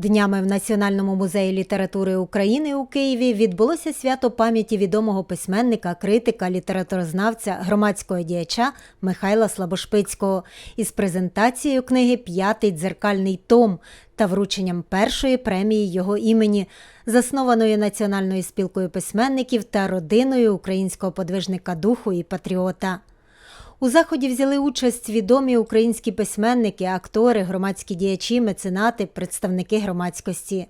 Днями в Національному музеї літератури України у Києві відбулося свято пам'яті відомого письменника, критика, літературознавця, громадського діяча Михайла Слабошпицького із презентацією книги П'ятий дзеркальний том та врученням першої премії його імені, заснованої Національною спілкою письменників та родиною українського подвижника духу і патріота. У заході взяли участь відомі українські письменники, актори, громадські діячі, меценати, представники громадськості.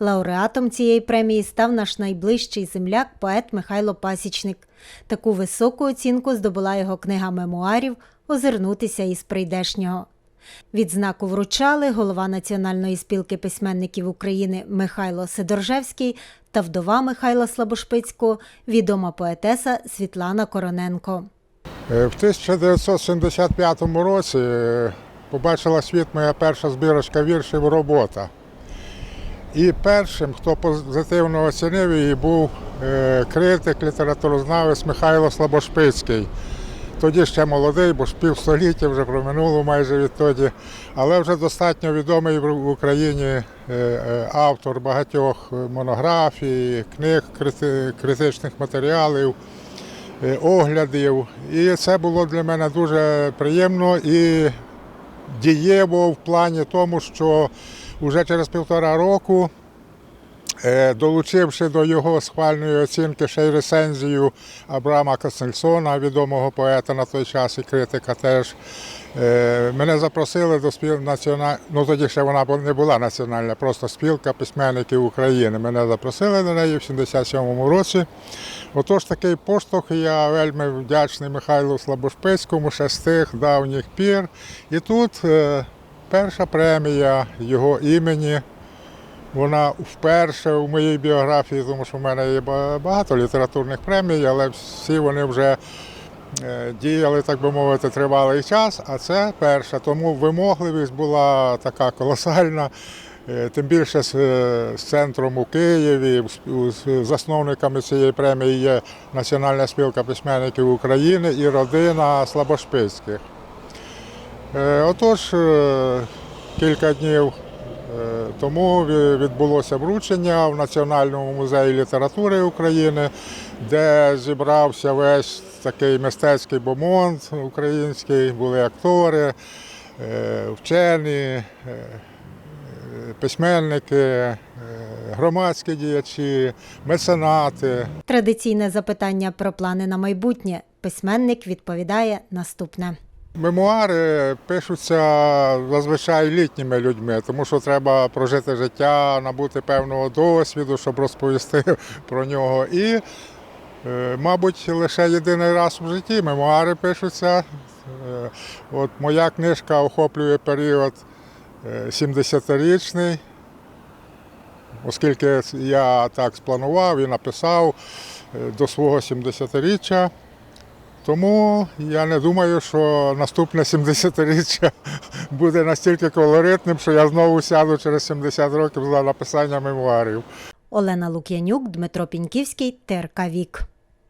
Лауреатом цієї премії став наш найближчий земляк, поет Михайло Пасічник. Таку високу оцінку здобула його книга мемуарів Озирнутися із прийдешнього. Відзнаку вручали голова Національної спілки письменників України Михайло Сидоржевський та вдова Михайла Слабошпицького, відома поетеса Світлана Короненко. Е, В 1975 році е, побачила світ моя перша збірочка віршів робота. І першим, хто позитивно оцінив її, був е, критик, літературознавець Михайло Слабошпицький. Тоді ще молодий, бо ж півстоліття вже проминуло майже відтоді, але вже достатньо відомий в Україні автор багатьох монографій, книг, критичних матеріалів оглядів. І це було для мене дуже приємно і дієво в плані тому, що вже через півтора року, е, долучивши до його схвальної оцінки ще й рецензію Абрама Каснельсона, відомого поета на той час і критика теж. е, Мене запросили до спіл національної, ну тоді ще вона не була національна, просто спілка письменників України. Мене запросили до неї в 77-му році. Отож такий поштовх, я вельми вдячний Михайлу Слабошпицькому ще з тих давніх пір. І тут е, перша премія його імені. Вона вперше у моїй біографії, тому що в мене є багато літературних премій, але всі вони вже е, діяли, так би мовити, тривалий час, а це перша. Тому вимогливість була така колосальна. Е, Тим більше з, е, з центром у Києві, з- засновниками цієї премії є Національна спілка письменників України і родина Слабошпицьких. Е, Отож, кілька днів тому відбулося вручення в Національному музеї літератури України, де зібрався весь такий мистецький бомонд український, були актори, вчені, письменники, е, громадські діячі, меценати. Традиційне запитання про плани на майбутнє. Письменник відповідає наступне. Мемуари пишуться зазвичай літніми людьми, тому що треба прожити життя, набути певного досвіду, щоб розповісти про нього. І, е, мабуть, лише єдиний раз в житті мемуари пишуться. Е, От моя книжка охоплює період 70-річний, оскільки я так спланував і написав е, до свого 70-річчя. Тому я не думаю, що наступне 70-річчя буде настільки колоритним, що я знову сяду через 70 років за написання мемуарів. Олена Лук'янюк, Дмитро Піньківський, ТРК Вік.